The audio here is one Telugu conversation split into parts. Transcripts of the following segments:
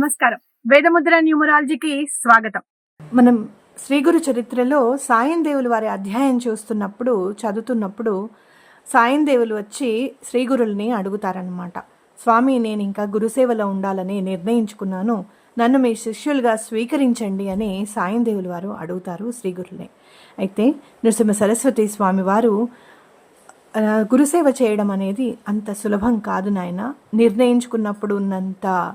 నమస్కారం. వేదముద్ర న్యూమరాలజీకి స్వాగతం. మనం శ్రీ గురు చరిత్రలో సాయం దేవులు వారి అధ్యాయం చూస్తున్నప్పుడు చదువుతున్నప్పుడు సాయం దేవులు వచ్చి శ్రీగురుల్ని అడుగుతారనమాట స్వామి నేను ఇంకా గురుసేవలో ఉండాలని నిర్ణయించుకున్నాను. నన్ను మీ శిష్యులుగా స్వీకరించండి అని సాయం దేవులు వారు అడుగుతారు శ్రీగురుని అయితే నృసింహ సరస్వతి స్వామి వారు గురుసేవ చేయడం అనేది అంత సులభం కాదు నాయన. నిర్ణయించుకున్నప్పుడు ఉన్నంత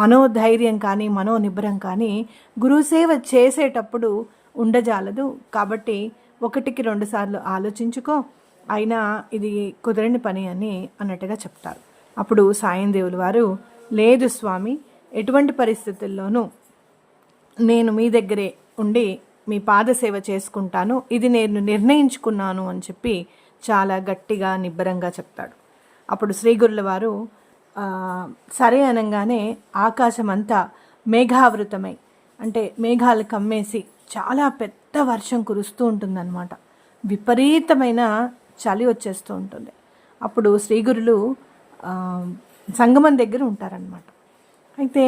మనోధైర్యం కానీ మనోనిబ్బరం కానీ గురుసేవ చేసేటప్పుడు ఉండజాలదు. కాబట్టి ఒకటికి రెండు సార్లు ఆలోచించుకో. అయినా ఇది కుదరని పని అని అన్నట్టుగా చెప్తారు. అప్పుడు సాయం దేవులు వారు లేదు స్వామి ఎటువంటి పరిస్థితుల్లోనూ నేను మీ దగ్గరే ఉండి మీ పాదసేవ చేసుకుంటాను. ఇది నేను నిర్ణయించుకున్నాను అని చెప్పి చాలా గట్టిగా నిబ్బరంగా చెప్తాడు. అప్పుడు శ్రీగురుల వారు సరే అనగానే ఆకాశం అంతా మేఘావృతమై అంటే మేఘాలు కమ్మేసి చాలా పెద్ద వర్షం కురుస్తూ ఉంటుందన్నమాట. విపరీతమైన చలి వచ్చేస్తూ ఉంటుంది. అప్పుడు శ్రీగురులు సంగమం దగ్గర ఉంటారనమాట అయితే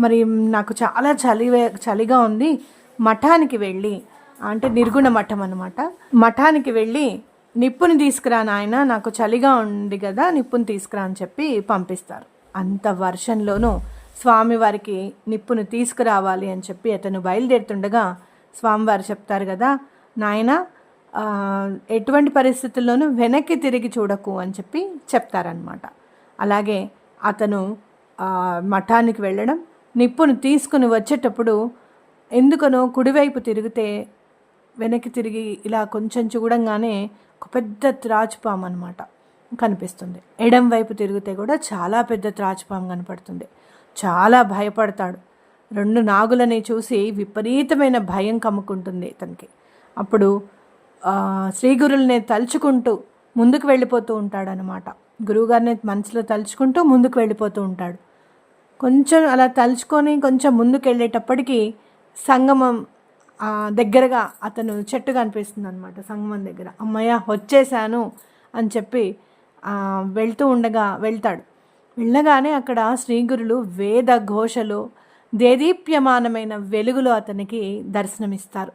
మరి నాకు చాలా చలి చలిగా ఉంది. మఠానికి వెళ్ళి అంటే నిర్గుణ మఠం అనమాట మఠానికి వెళ్ళి నిప్పుని తీసుకురా నాయన నాకు చలిగా ఉంది కదా నిప్పుని తీసుకురా అని చెప్పి పంపిస్తారు. అంత వర్షంలోనూ స్వామివారికి నిప్పును తీసుకురావాలి అని చెప్పి అతను బయలుదేరుతుండగా స్వామివారు చెప్తారు కదా నాయన ఎటువంటి పరిస్థితుల్లోనూ వెనక్కి తిరిగి చూడకు అని చెప్పి చెప్తారనమాట అలాగే అతను మఠానికి వెళ్ళడం నిప్పును తీసుకుని వచ్చేటప్పుడు ఎందుకనో కుడివైపు తిరిగితే వెనక్కి తిరిగి ఇలా కొంచెం చూడంగానే ఒక పెద్ద త్రాచుపాము అనమాట కనిపిస్తుంది. ఎడం వైపు తిరిగితే కూడా చాలా పెద్ద త్రాచుపాము కనపడుతుంది. చాలా భయపడతాడు. రెండు నాగులని చూసి విపరీతమైన భయం కమ్ముకుంటుంది ఇతనికి. అప్పుడు శ్రీగురుల్ని తలుచుకుంటూ ముందుకు వెళ్ళిపోతూ ఉంటాడనమాట గురువుగారిని మనసులో తలుచుకుంటూ ముందుకు వెళ్ళిపోతూ ఉంటాడు. కొంచెం అలా తలుచుకొని కొంచెం ముందుకు వెళ్ళేటప్పటికీ సంగమం దగ్గరగా అతను చెట్టు కనిపిస్తుంది అనమాట సంగమం దగ్గర. అమ్మయ్య వచ్చేసాను అని చెప్పి వెళ్తూ ఉండగా వెళ్తాడు. వెళ్ళగానే అక్కడ శ్రీగురులు వేద ఘోషలో దేదీప్యమానమైన వెలుగులో అతనికి దర్శనమిస్తారు.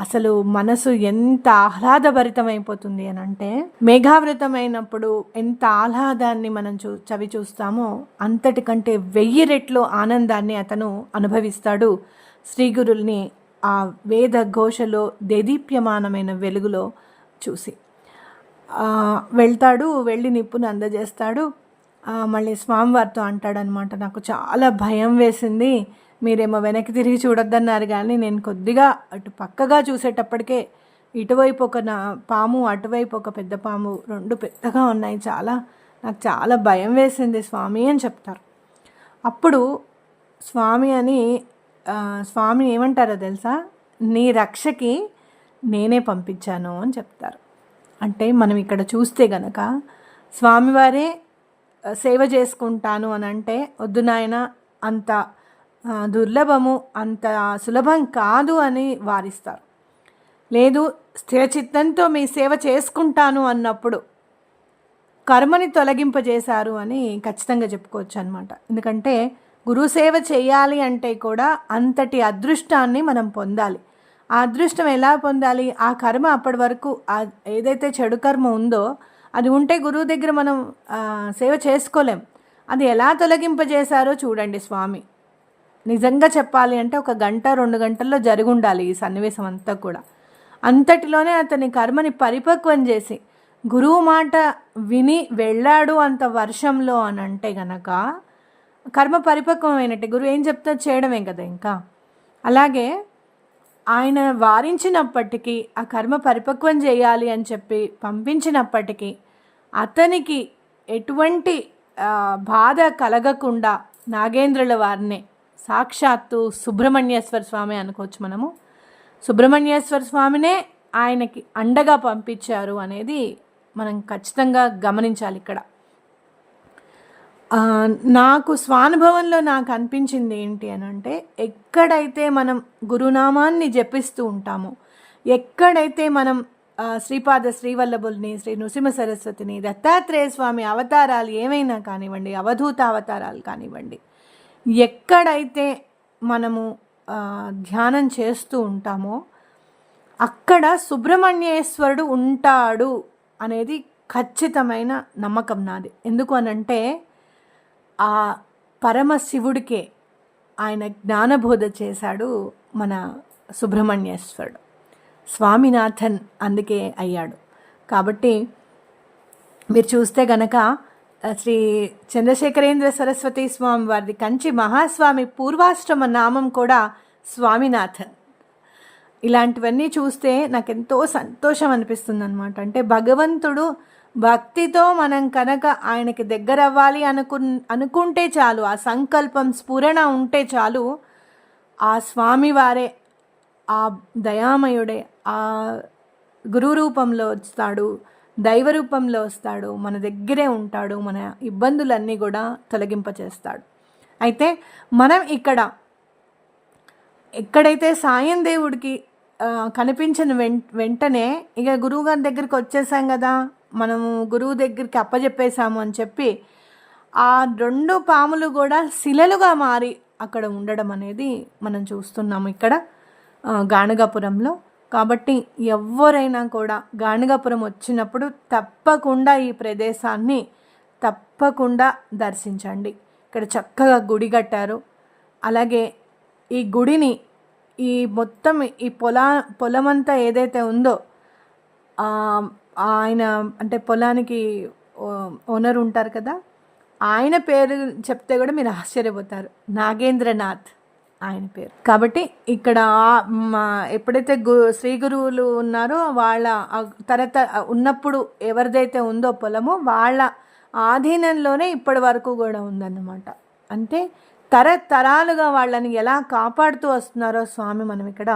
అసలు మనసు ఎంత ఆహ్లాదభరితమైపోతుంది అని అంటే మేఘావృతమైనప్పుడు ఎంత ఆహ్లాదాన్ని మనం చూ చవి చూస్తామో అంతటికంటే వెయ్యి రెట్లు ఆనందాన్ని అతను అనుభవిస్తాడు శ్రీగురుల్ని ఆ వేద ఘోషలో దేదీప్యమానమైన వెలుగులో చూసి. వెళ్తాడు వెళ్ళి నిప్పును అందజేస్తాడు. మళ్ళీ స్వామివారితో అంటాడనమాట నాకు చాలా భయం వేసింది. మీరేమో వెనక్కి తిరిగి చూడొద్దన్నారు కానీ నేను కొద్దిగా అటు పక్కగా చూసేటప్పటికే ఇటువైపు ఒక నా పాము అటువైపు ఒక పెద్ద పాము రెండు పెద్దగా ఉన్నాయి చాలా. నాకు చాలా భయం వేసింది స్వామి అని చెప్తారు. అప్పుడు స్వామి అని స్వామిని స్వామి ఏమంటారో తెలుసా? నీ రక్షకి నేనే పంపించాను అని చెప్తారు. అంటే మనం ఇక్కడ చూస్తే గనక స్వామివారే సేవ చేసుకుంటాను అని అంటే వద్దు నాయన అంత దుర్లభము అంత సులభం కాదు అని వారిస్తారు. లేదు స్థిరచిత్తంతో మీ సేవ చేసుకుంటాను అన్నప్పుడు కర్మని తొలగింపజేశారు అని ఖచ్చితంగా చెప్పుకోవచ్చు అనమాట ఎందుకంటే గురుసేవ చేయాలి అంటే కూడా అంతటి అదృష్టాన్ని మనం పొందాలి. ఆ అదృష్టం ఎలా పొందాలి? ఆ కర్మ అప్పటి వరకు ఏదైతే చెడు కర్మ ఉందో అది ఉంటే గురువు దగ్గర మనం సేవ చేసుకోలేం. అది ఎలా తొలగింపజేశారో చూడండి స్వామి. నిజంగా చెప్పాలి అంటే ఒక గంట రెండు గంటల్లో జరిగి ఉండాలి ఈ సన్నివేశం అంతా కూడా. అంతటిలోనే అతని కర్మని పరిపక్వం చేసి గురువు మాట విని వెళ్ళాడు అంత వర్షంలో అని అంటే గనక కర్మ పరిపక్వమైనట్టే. గురువు ఏం చెప్తా చేయడమే కదా ఇంకా. అలాగే ఆయన వారించినప్పటికీ ఆ కర్మ పరిపక్వం చేయాలి అని చెప్పి పంపించినప్పటికీ అతనికి ఎటువంటి బాధ కలగకుండా నాగేంద్రుల వారిని సాక్షాత్తు సుబ్రహ్మణ్యేశ్వర స్వామి అనుకోవచ్చు మనము. సుబ్రహ్మణ్యేశ్వర స్వామినే ఆయనకి అండగా పంపించారు అనేది మనం ఖచ్చితంగా గమనించాలి ఇక్కడ. నాకు స్వానుభవంలో నాకు అనిపించింది ఏంటి అని అంటే ఎక్కడైతే మనం గురునామాన్ని జపిస్తూ ఉంటామో ఎక్కడైతే మనం శ్రీపాద శ్రీవల్లభుల్ని శ్రీ నృసింహ సరస్వతిని దత్తాత్రేయ స్వామి అవతారాలు ఏమైనా కానివ్వండి అవధూత అవతారాలు కానివ్వండి ఎక్కడైతే మనము ధ్యానం చేస్తూ ఉంటామో అక్కడ సుబ్రహ్మణ్యేశ్వరుడు ఉంటాడు అనేది ఖచ్చితమైన నమ్మకం నాది. ఎందుకు అనంటే ఆ పరమశివుడికే ఆయన జ్ఞానబోధ చేశాడు మన సుబ్రహ్మణ్యేశ్వరుడు. స్వామినాథన్ అందుకే అయ్యాడు. కాబట్టి మీరు చూస్తే గనక శ్రీ చంద్రశేఖరేంద్ర సరస్వతి స్వామి వారిది కంచి మహాస్వామి పూర్వాశ్రమ నామం కూడా స్వామినాథన్. ఇలాంటివన్నీ చూస్తే నాకు ఎంతో సంతోషం అనిపిస్తుంది అనమాట అంటే భగవంతుడు భక్తితో మనం కనుక ఆయనకి దగ్గర అవ్వాలి అనుకు అనుకుంటే చాలు ఆ సంకల్పం స్ఫురణ ఉంటే చాలు ఆ స్వామివారే ఆ దయామయుడే ఆ గురు రూపంలో వస్తాడు దైవ రూపంలో వస్తాడు మన దగ్గరే ఉంటాడు మన ఇబ్బందులన్నీ కూడా తొలగింపచేస్తాడు. అయితే మనం ఇక్కడ ఎక్కడైతే సాయం దేవుడికి కనిపించిన వెం వెంటనే ఇక గురువుగారి దగ్గరికి వచ్చేసాం కదా మనము గురువు దగ్గరికి అప్పజెప్పేశాము అని చెప్పి ఆ రెండు పాములు కూడా శిలలుగా మారి అక్కడ ఉండడం అనేది మనం చూస్తున్నాము ఇక్కడ గాణగాపురంలో కాబట్టి ఎవరైనా కూడా గాణగాపురం వచ్చినప్పుడు తప్పకుండా ఈ ప్రదేశాన్ని తప్పకుండా దర్శించండి. ఇక్కడ చక్కగా గుడి కట్టారు. అలాగే ఈ గుడిని ఈ మొత్తం ఈ పొలా పొలమంతా ఏదైతే ఉందో ఆయన అంటే పొలానికి ఓనర్ ఉంటారు కదా ఆయన పేరు చెప్తే కూడా మీరు ఆశ్చర్యపోతారు. నాగేంద్రనాథ్ ఆయన పేరు. కాబట్టి ఇక్కడ మా ఎప్పుడైతే గు శ్రీ గురువులు ఉన్నారో వాళ్ళ తరత ఉన్నప్పుడు ఎవరిదైతే ఉందో పొలము వాళ్ళ ఆధీనంలోనే ఇప్పటి వరకు కూడా ఉందన్నమాట. అంటే తరతరాలుగా వాళ్ళని ఎలా కాపాడుతూ వస్తున్నారో స్వామి మనం ఇక్కడ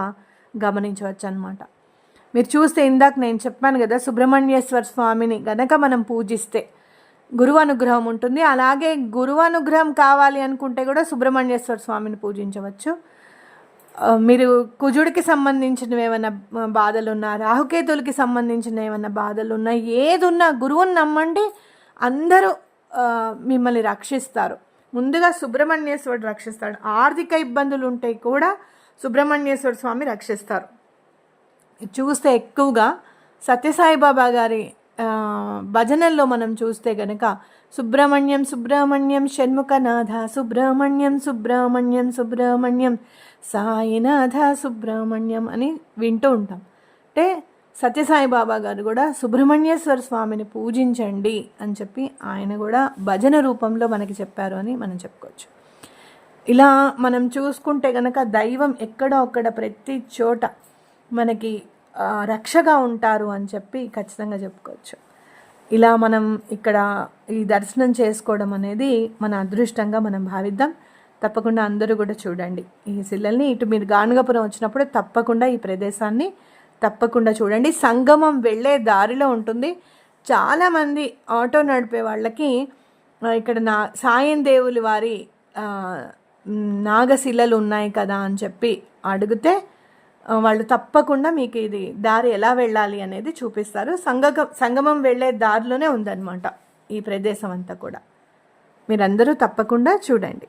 గమనించవచ్చు అనమాట మీరు చూస్తే ఇందాక నేను చెప్పాను కదా సుబ్రహ్మణ్యేశ్వర స్వామిని గనక మనం పూజిస్తే గురువు అనుగ్రహం ఉంటుంది. అలాగే గురువు అనుగ్రహం కావాలి అనుకుంటే కూడా సుబ్రహ్మణ్యేశ్వర స్వామిని పూజించవచ్చు. మీరు కుజుడికి సంబంధించినవి ఏమైనా బాధలు ఉన్నా రాహుకేతులకి సంబంధించిన ఏమైనా బాధలు ఉన్నా ఏదున్నా గురువుని నమ్మండి అందరూ మిమ్మల్ని రక్షిస్తారు. ముందుగా సుబ్రహ్మణ్యేశ్వరుడు రక్షిస్తాడు. ఆర్థిక ఇబ్బందులు ఉంటే కూడా సుబ్రహ్మణ్యేశ్వర స్వామి రక్షిస్తారు. చూస్తే ఎక్కువగా సత్యసాయిబాబా గారి భజనల్లో మనం చూస్తే గనక సుబ్రహ్మణ్యం సుబ్రహ్మణ్యం షణ్ముఖనాథ సుబ్రహ్మణ్యం సుబ్రహ్మణ్యం సుబ్రహ్మణ్యం సాయినాథ సుబ్రహ్మణ్యం అని వింటూ ఉంటాం. అంటే సత్యసాయిబాబా గారు కూడా సుబ్రహ్మణ్యేశ్వర స్వామిని పూజించండి అని చెప్పి ఆయన కూడా భజన రూపంలో మనకి చెప్పారు అని మనం చెప్పుకోవచ్చు. ఇలా మనం చూసుకుంటే గనక దైవం ఎక్కడో అక్కడ ప్రతి చోట మనకి రక్షగా ఉంటారు అని చెప్పి ఖచ్చితంగా చెప్పుకోవచ్చు. ఇలా మనం ఇక్కడ ఈ దర్శనం చేసుకోవడం అనేది మన అదృష్టంగా మనం భావిద్దాం. తప్పకుండా అందరూ కూడా చూడండి ఈ శిల్లల్ని ఇటు మీరు గానుగపురం వచ్చినప్పుడు తప్పకుండా ఈ ప్రదేశాన్ని తప్పకుండా చూడండి. సంగమం వెళ్ళే దారిలో ఉంటుంది. చాలామంది ఆటో నడిపే వాళ్ళకి ఇక్కడ నా సాయం దేవులు వారి నాగశిలలు ఉన్నాయి కదా అని చెప్పి అడిగితే వాళ్ళు తప్పకుండా మీకు ఇది దారి ఎలా వెళ్ళాలి అనేది చూపిస్తారు. సంగ సంగమం వెళ్ళే దారిలోనే ఉందన్నమాట ఈ ప్రదేశం అంతా కూడా. మీరందరూ తప్పకుండా చూడండి.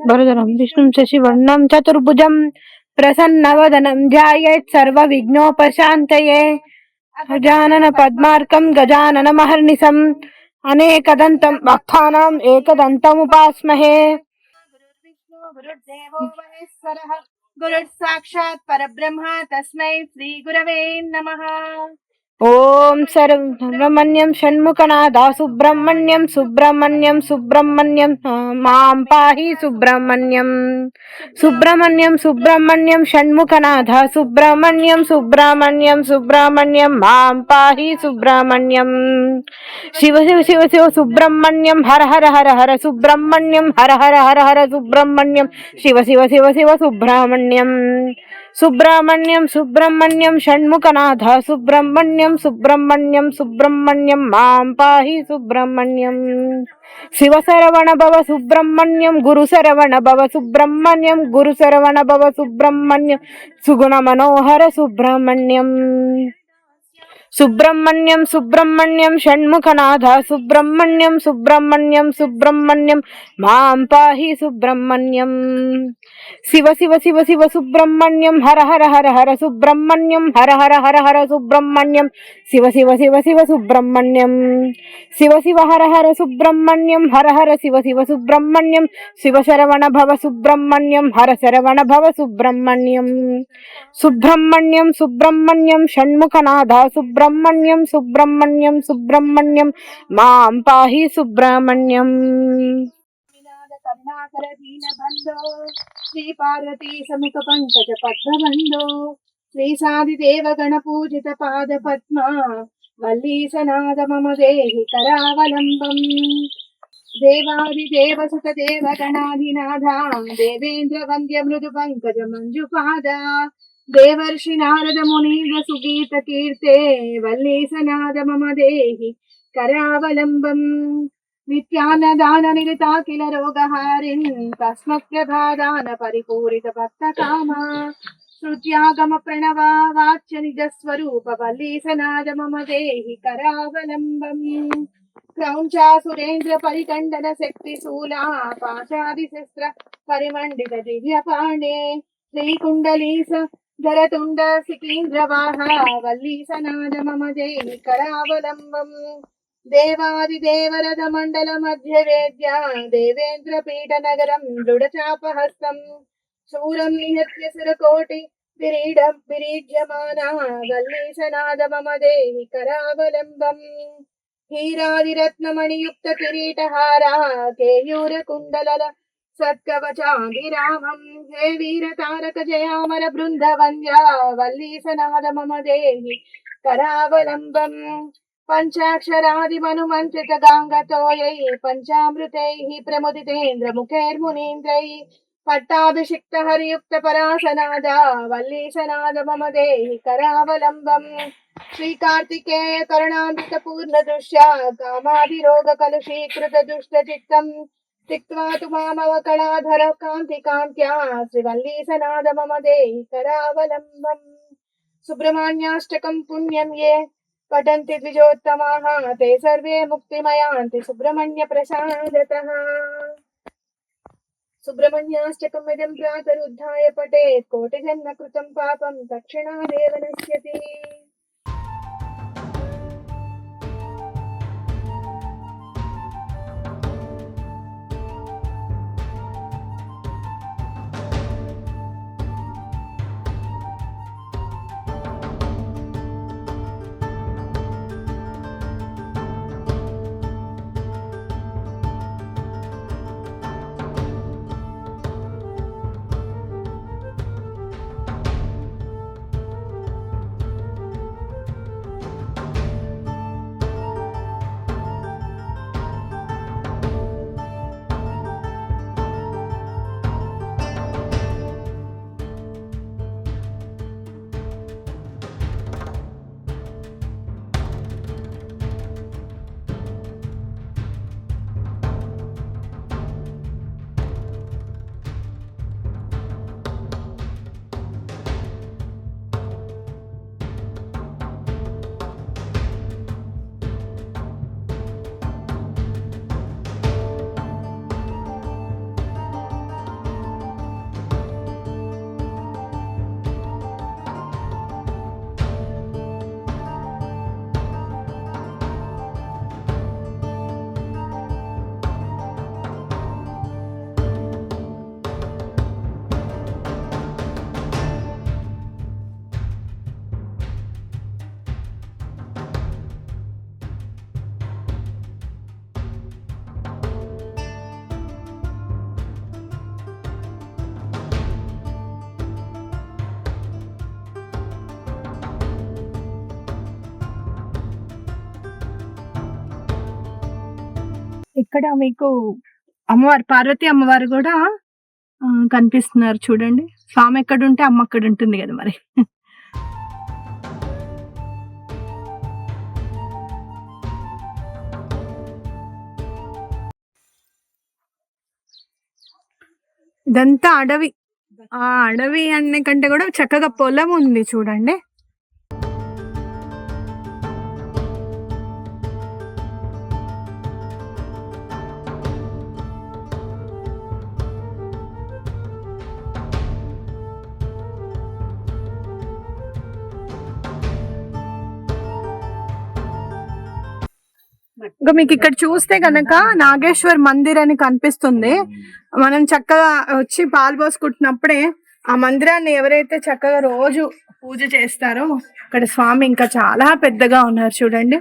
विष्णु भरधरं विष्णुं शशिवर्णं, चतुर्भुजं, प्रसन्नवदनं, ध्यायेत् सर्वविघ्नोपशान्तये गजानन पद्मार्कं गजाननमहर्निशम् अनेकदन्तं भक्तानाम् एकदन्तमुपास्महे। गुरुर्साक्षात् परब्रह्म, तस्मै श्रीगुरवे नमः। గురుర్ సాక్షాత్ పరబ్రహ్మ తస్మై శ్రీ గురవే నమః ఓం సుబ్రహ్మణ్యం షణ్ముఖనాథ సుబ్రహ్మణ్యం సుబ్రహ్మణ్యం సుబ్రహ్మణ్యం ఆ, మాం పాహి సుబ్రహ్మణ్యం సుబ్రహ్మణ్యం సుబ్రహ్మణ్యం షణ్ముఖనాథ సుబ్రహ్మణ్యం సుబ్రహ్మణ్యం సుబ్రహ్మణ్యం మాం పాహి సుబ్రహ్మణ్యం శివ శివ శివ శివ సుబ్రహ్మణ్యం హర హర హర హర సుబ్రహ్మణ్యం హర హర హర హర సుబ్రహ్మణ్యం సుబ్రహ్మణ్యం సుబ్రహ్మణ్యం షణ్ముఖనాథ సుబ్రహ్మణ్యం సుబ్రహ్మణ్యం సుబ్రహ్మణ్యం మాం పాహి సుబ్రహ్మణ్యం. శివ శరవణ భవ సుబ్రహ్మణ్యం గురు శరవణ భవ సుబ్రహ్మణ్యం గురు శరవణ భవ సుబ్రహ్మణ్యం సుగుణ మనోహర సుబ్రహ్మణ్యం. సుబ్రహ్మణ్యం సుబ్రహ్మణ్యం షణ్ముఖనాథ సుబ్రహ్మణ్యం సుబ్రహ్మణ్యం సుబ్రహ్మణ్యం మాం పాహి సుబ్రహ్మణ్యం శివ శివ శివ శివ సుబ్రహ్మణ్యం హర హర హర హర సుబ్రహ్మణ్యం హర హర హర హర సుబ్రహ్మణ్యం శివ శివ శివ శివ సుబ్రహ్మణ్యం శివ శివ హర హర సుబ్రహ్మణ్యం హర హర శివ శివ సుబ్రహ్మణ్యం శివ శరవణ భవ సుబ్రహ్మణ్యం హర శరవణ భవ సుబ్రహ్మణ్యం సుబ్రహ్మణ్యం సుబ్రహ్మణ్యం షణ్ముఖనాథ సుబ్రహ్మణ్యం సుబ్రహ్మణ్యం సుబ్రహ్మణ్యం. మాం పాహి సుబ్రహ్మణ్యం. కరుణాకర దీన శ్రీ పార్వతీ సముఖ పంకజ పద్మబంధో శ్రీ సాది దేవగణ పూజిత పాద పద్మ వల్లీసనాద మమ దేహి కరావలంబం. దేవాది దేవసుత దేవ దేవేంద్ర వంద్య మృదు పంకజ మంజు పాద దేవర్షి నారద మునీంద్ర సుగీత కీర్తే వల్లీసనాద మమ దేహి కరావలంబం. నిత్యాన్నదాన నిరితాఖిల రోగహారిన్ తస్మత్ప్రభాదాన పరిపూరిత భక్త కామ. శృత్యాగమ ప్రణవా వాచ్య నిజ స్వరూప వల్లీసనాద మమ దేహి కరావలంబం. క్రౌంచా సురేంద్ర పరికండన శక్తి శూలా పాశాది శస్త్ర పరిమండిత దివ్య పాణే శ్రీకుండలీస ధరతుండ సికీంద్రవాహ వల్లీసనాద మమ జై కరావలంబం దేవాదిదేవరథ మండల మధ్య వేద్య దేవేంద్ర పీఠ నగరం దృఢచాపహస్తం శూరం నిహత్య సురకోటి విరీడం విరీడ్యమాన వల్లీశనాద మమ దేహి కరావలంబం హీరాదిరత్నమణియుక్త కిరీటహారా కేయూర కుండలల సత్కవచాంగిరామం హే వీర తారక జయామర బృంద వంద్య వల్లీసనాద మమ దేహి కరావలంబం పంచాక్షరాదిమనుమంత్రిత గాంగతోయై పంచామృతై ప్రముదితేంద్ర ముఖైర్మునీంద్రై పట్టాభిషిక్త హరియుక్త పరాసనాద వల్లీసనాద त्यक्त्वा तु मामवकलाधर कान्तिकान्त्या श्रीवल्ली सनाद मम देहि करावलम्बम् सुब्रह्मण्याष्टकम् पुण्यम् ये पठन्ति द्विजोत्तमाः ते सर्वे मुक्तिमयान्ति सुब्रह्मण्यप्रसादतः सुब्रह्मण्याष्टकम् इदम् प्रातरुद्धाय पठेत् कोटिजन्म कृतम् पापम् दक्षिणादेव नश्यति ఇక్కడ మీకు అమ్మవారు పార్వతి అమ్మవారు కూడా కనిపిస్తున్నారు చూడండి. స్వామి ఎక్కడ ఉంటే అమ్మ అక్కడ ఉంటుంది కదా మరి. ఇదంతా అడవి. ఆ అడవి అనే కంటే కూడా చక్కగా పొలం ఉంది చూడండి. ఇంకా మీకు ఇక్కడ చూస్తే గనక నాగేశ్వర్ మందిర్ అని కనిపిస్తుంది. మనం చక్కగా వచ్చి పాలు పోసుకుంటున్నప్పుడే ఆ మందిరాన్ని ఎవరైతే చక్కగా రోజు పూజ చేస్తారో అక్కడ స్వామి ఇంకా చాలా పెద్దగా ఉన్నారు చూడండి.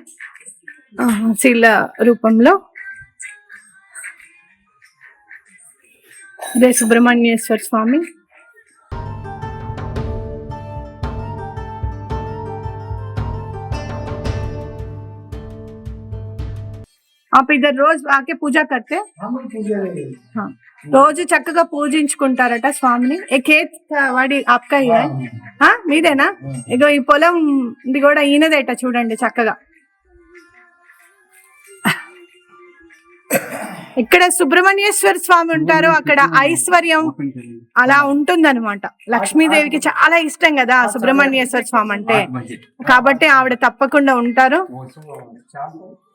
శిల రూపంలో. అదే సుబ్రహ్మణ్యేశ్వర స్వామి. आप इधर रोज आके पूजा करते हैं? हाँ రోజు చక్కగా పూజించుకుంటారట స్వామిని ఏ ఖేత్ వాడి ఆప్కా హీ హై? ఆ, మీదేనా ఇగో ఈ పొలం ఇది కూడా ఈయనదేట చూడండి చక్కగా ఇక్కడ సుబ్రహ్మణ్యేశ్వర స్వామి ఉంటారు అక్కడ ఐశ్వర్యం అలా ఉంటుందన్నమాట లక్ష్మీదేవికి చాలా ఇష్టం కదా సుబ్రహ్మణ్యేశ్వర స్వామి అంటే కాబట్టి ఆవిడ తప్పకుండా ఉంటారు शाम को पाँच बजे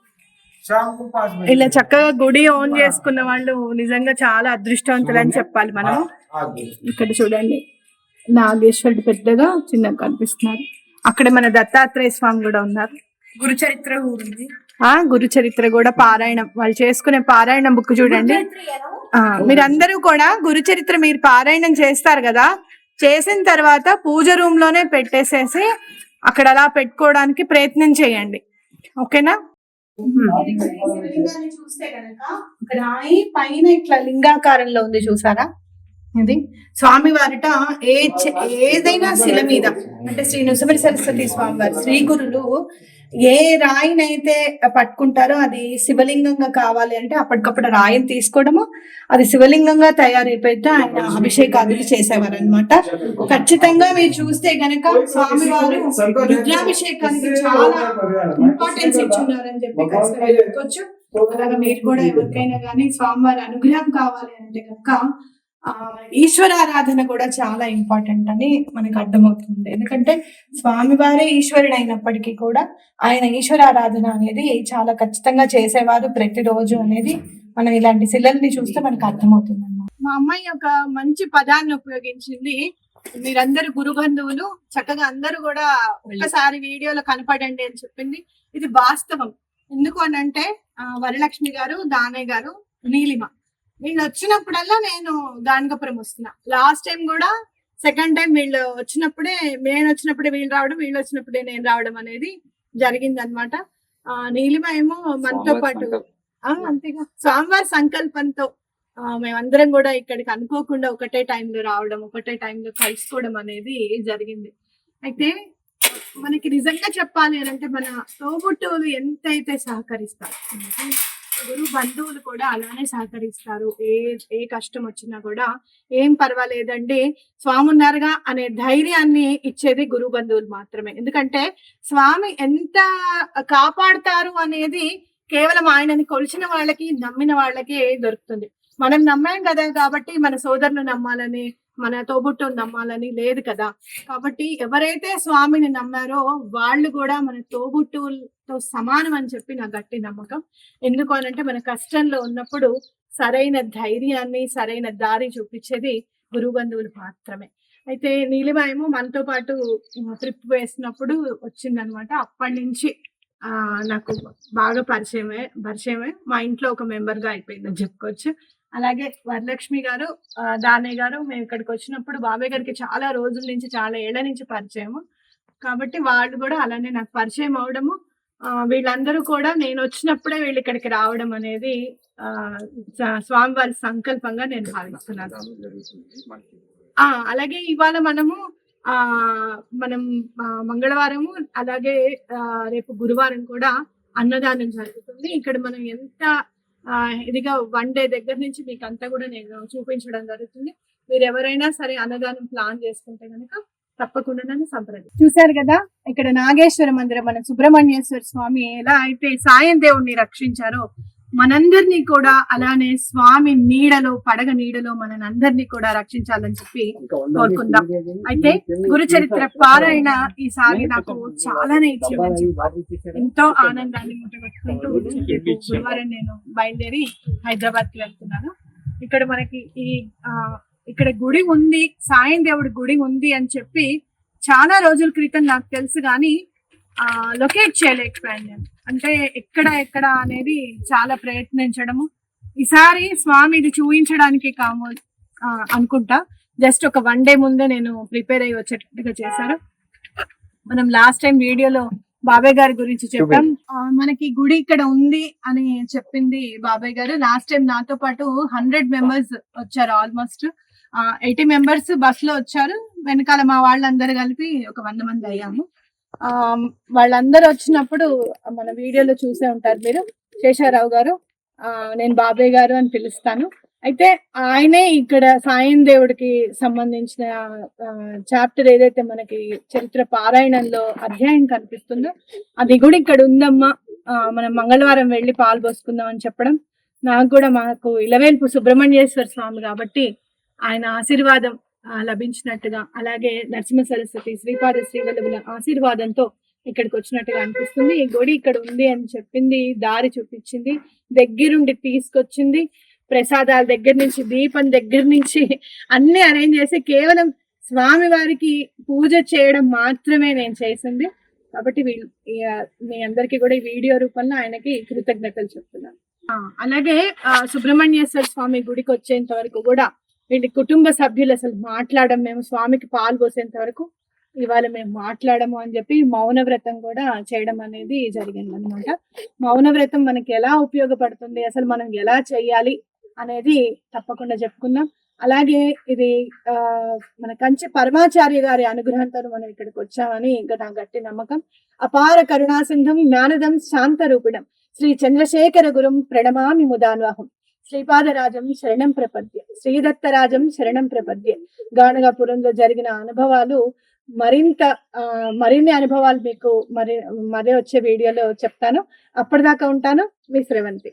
ఇలా చక్కగా గుడి ఓన్ చేసుకున్న వాళ్ళు నిజంగా చాలా అదృష్టవంతులు అని చెప్పాలి మనం ఇక్కడ చూడండి. నాగేశ్వరుడు పెద్దగా చిన్నగా కనిపిస్తున్నారు. అక్కడ మన దత్తాత్రేయ స్వామి కూడా ఉన్నారు. గురు చరిత్ర ఆ గురు చరిత్ర కూడా పారాయణం. వాళ్ళు చేసుకునే పారాయణం బుక్ చూడండి. ఆ మీరందరూ కూడా గురు చరిత్ర మీరు పారాయణం చేస్తారు కదా? చేసిన తర్వాత పూజ రూమ్లోనే పెట్టేసేసి అక్కడ అలా పెట్టుకోవడానికి ప్రయత్నం చేయండి. ఓకేనా? చూస్తే కనుక రాయి పైన ఇట్లా లింగాకారంలో ఉంది చూసారా? ఇది స్వామి వారిట ఏ ఏదైనా శిల మీద అంటే శ్రీ నృసింహ సరస్వతి స్వామి వారు శ్రీ గురులు ఏ రాయినైతే పట్టుకుంటారో అది శివలింగంగా కావాలి అంటే అప్పటికప్పుడు రాయిని తీసుకోవడము అది శివలింగంగా తయారైపోయితే ఆయన అభిషేకాదులు చేసేవారు అనమాట ఖచ్చితంగా మీరు చూస్తే గనక స్వామి వారు రుద్రాభిషేకానికి చాలా ఇంపార్టెన్స్ ఇచ్చున్నారని చెప్పి ఖచ్చితంగా చెప్పుకోవచ్చు. అలాగా మీరు కూడా ఎవరికైనా కానీ స్వామివారి అనుగ్రహం కావాలి అంటే కనుక ఈశ్వరారాధన కూడా చాలా ఇంపార్టెంట్ అని మనకు అర్థమవుతుంది. ఎందుకంటే స్వామివారే ఈశ్వరుడు అయినప్పటికీ కూడా ఆయన ఈశ్వరారాధన అనేది చాలా ఖచ్చితంగా చేసేవారు ప్రతిరోజు అనేది మనం ఇలాంటి శిలల్ని చూస్తే మనకు అర్థమవుతుంది అన్నమాట మా అమ్మాయి ఒక మంచి పదాన్ని ఉపయోగించింది. మీరందరు గురు బంధువులు చక్కగా అందరూ కూడా ఒక్కసారి వీడియోలో కనపడండి అని చెప్పింది. ఇది వాస్తవం. ఎందుకు అని అంటే ఆ, వరలక్ష్మి గారు దానయ్య గారు నీలిమ. వీళ్ళు వచ్చినప్పుడల్లా నేను గానగపురం వస్తున్నా. లాస్ట్ టైం కూడా సెకండ్ టైం వీళ్ళు వచ్చినప్పుడే నేను వచ్చినప్పుడే వీళ్ళు రావడం వీళ్ళు వచ్చినప్పుడే నేను రావడం అనేది జరిగింది అనమాట నీలిమ ఏమో మనతో పాటు అంతేగా. స్వామివారి సంకల్పంతో మేమందరం కూడా ఇక్కడికి అనుకోకుండా ఒకటే టైంలో రావడం ఒకటే టైంలో కలుసుకోవడం అనేది జరిగింది. అయితే మనకి నిజంగా చెప్పాలి అని అంటే మన తోబుట్టువులు ఎంతైతే సహకరిస్తారు గురువు గురు బంధువులు కూడా అలానే సహకరిస్తారు. ఏ ఏ కష్టం వచ్చినా కూడా ఏం పర్వాలేదండి. స్వామి ఉన్నారుగా అనే ధైర్యాన్ని ఇచ్చేది గురు బంధువులు మాత్రమే. ఎందుకంటే స్వామి ఎంత కాపాడుతారు అనేది కేవలం ఆయనని కొలిచిన వాళ్ళకి నమ్మిన వాళ్ళకి దొరుకుతుంది. మనం నమ్మాం కదా కాబట్టి మన సోదరులు నమ్మాలని మన తోబుట్టు నమ్మాలని లేదు కదా. కాబట్టి ఎవరైతే స్వామిని నమ్మారో వాళ్ళు కూడా మన తోబుట్టుతో సమానం అని చెప్పి నా గట్టి నమ్మకం. ఎందుకు అనంటే మన కష్టంలో ఉన్నప్పుడు సరైన ధైర్యాన్ని సరైన దారి చూపించేది గురు బంధువులు మాత్రమే. అయితే నీలిమ ఏమో మనతో పాటు ట్రిప్ వేసినప్పుడు వచ్చిందనమాట. అప్పటి నుంచి ఆ నాకు బాగా పరిచయమే పరిచయమే. మా ఇంట్లో ఒక మెంబర్గా అయిపోయిందని చెప్పుకోవచ్చు. అలాగే వరలక్ష్మి గారు దానయ్య గారు మేము ఇక్కడికి వచ్చినప్పుడు బాబాయ్ గారికి చాలా రోజుల నుంచి చాలా ఏళ్ళ నుంచి పరిచయము. కాబట్టి వాళ్ళు కూడా అలానే నాకు పరిచయం అవడము. వీళ్ళందరూ కూడా నేను వచ్చినప్పుడే వీళ్ళు ఇక్కడికి రావడం అనేది ఆ స్వామివారి సంకల్పంగా నేను భావిస్తున్నాను. ఆ అలాగే ఇవాళ మనము ఆ మనం మంగళవారము అలాగే ఆ, రేపు గురువారం కూడా అన్నదానం జరుగుతుంది. ఇక్కడ మనం ఎంత ఇదిగా వన్ డే దగ్గర నుంచి మీకు అంతా కూడా నేను చూపించడం జరుగుతుంది. మీరు ఎవరైనా సరే అన్నదానం ప్లాన్ చేసుకుంటే కనుక తప్పకుండా నన్ను సంప్రదించండి. చూశారు కదా ఇక్కడ నాగేశ్వర మందిరం మన సుబ్రహ్మణ్యేశ్వర స్వామి ఎలా అయితే సాయం దేవుణ్ణి రక్షించారో మనందరినీ కూడా అలానే స్వామి నీడలో పడగ నీడలో మనందరినీ కూడా రక్షించాలని చెప్పి కోరుకుందాం. అయితే గురు చరిత్ర పారాయణ ఈసారి నాకు చాలానే చెప్పాలి. ఎంతో ఆనందాన్ని ముట్టబెట్టుకుంటూ గురువారం నేను బయలుదేరి హైదరాబాద్కి వెళ్తున్నాను. ఇక్కడ మనకి ఈ ఇక్కడ గుడి ఉంది సాయం దేవుడి గుడి ఉంది అని చెప్పి చాలా రోజుల క్రితం నాకు తెలుసు కానీ ఆ లొకేట్ చేయలేకపోయాను నేను. అంటే ఎక్కడ ఎక్కడ అనేది చాలా ప్రయత్నించడము. ఈసారి స్వామి ఇది చూపించడానికి కాము అనుకుంటా. జస్ట్ ఒక వన్ డే ముందే నేను ప్రిపేర్ అయ్యి వచ్చేటట్టుగా చేశారు. మనం లాస్ట్ టైం వీడియోలో బాబాయ్ గారి గురించి చెప్పాం. మనకి గుడి ఇక్కడ ఉంది అని చెప్పింది బాబాయ్ గారు. లాస్ట్ టైం నాతో పాటు హండ్రెడ్ మెంబర్స్ వచ్చారు ఆల్మోస్ట్. ఎయిటీ మెంబర్స్ బస్లో వచ్చారు. వెనకాల మా వాళ్ళందరూ కలిపి ఒక వంద మంది అయ్యాము. వాళ్ళందరూ వచ్చినప్పుడు మన వీడియోలో చూసే ఉంటారు మీరు. శేషారావు గారు ఆ, నేను బాబాయ్ గారు అని పిలుస్తాను. అయితే ఆయనే ఇక్కడ సాయం దేవుడికి సంబంధించిన చాప్టర్ ఏదైతే మనకి చరిత్ర పారాయణంలో అధ్యాయం కనిపిస్తుందో అది కూడా ఇక్కడ ఉందమ్మా. మనం మంగళవారం వెళ్ళి పాలు పోసుకుందాం అని చెప్పడం. నాకు కూడా మాకు ఇలవేల్పు సుబ్రహ్మణ్యేశ్వర స్వామి కాబట్టి ఆయన ఆశీర్వాదం లభించినట్టుగా. అలాగే నరసింహ సరస్వతి శ్రీపాద శ్రీవల్లభుల ఆశీర్వాదంతో ఇక్కడికి వచ్చినట్టుగా అనిపిస్తుంది. ఈ గుడి ఇక్కడ ఉంది అని చెప్పింది దారి చూపించింది దగ్గరుండి తీసుకొచ్చింది ప్రసాదాల దగ్గర నుంచి దీపం దగ్గర నుంచి అన్ని అరేంజ్ చేసి కేవలం స్వామి వారికి పూజ చేయడం మాత్రమే నేను చేసింది. కాబట్టి వీళ్ళు మీ అందరికీ కూడా ఈ వీడియో రూపంలో ఆయనకి కృతజ్ఞతలు చెప్తున్నాను. ఆ, అలాగే సుబ్రహ్మణ్యేశ్వర స్వామి గుడికి వచ్చేంత వరకు కూడా వీటి కుటుంబ సభ్యులు అసలు మాట్లాడడం మేము స్వామికి పాలు పోసేంత వరకు ఇవాళ మేము మాట్లాడము అని చెప్పి మౌన వ్రతం కూడా చేయడం అనేది జరిగింది అనమాట మౌన వ్రతం మనకి ఎలా ఉపయోగపడుతుంది అసలు మనం ఎలా చేయాలి అనేది తప్పకుండా చెప్పుకుందాం. అలాగే ఇది ఆ మన కంచి పరమాచార్య గారి అనుగ్రహంతో మనం ఇక్కడికి వచ్చామని ఇంకా నా గట్టి నమ్మకం. అపార కరుణాసింధం జ్ఞానదం శాంత రూపిణం శ్రీ చంద్రశేఖర గురుం ప్రణమామి ముదాన్వాహం. శ్రీపాదరాజం శరణం ప్రపద్య. శ్రీదత్తరాజం శరణం ప్రపద్య. గానగాపురంలో జరిగిన అనుభవాలు మరింత ఆ, మరిన్ని అనుభవాలు మీకు మరి మరే వచ్చే వీడియోలో చెప్తాను. అప్పటిదాకా ఉంటాను. మీ శ్రవంతి.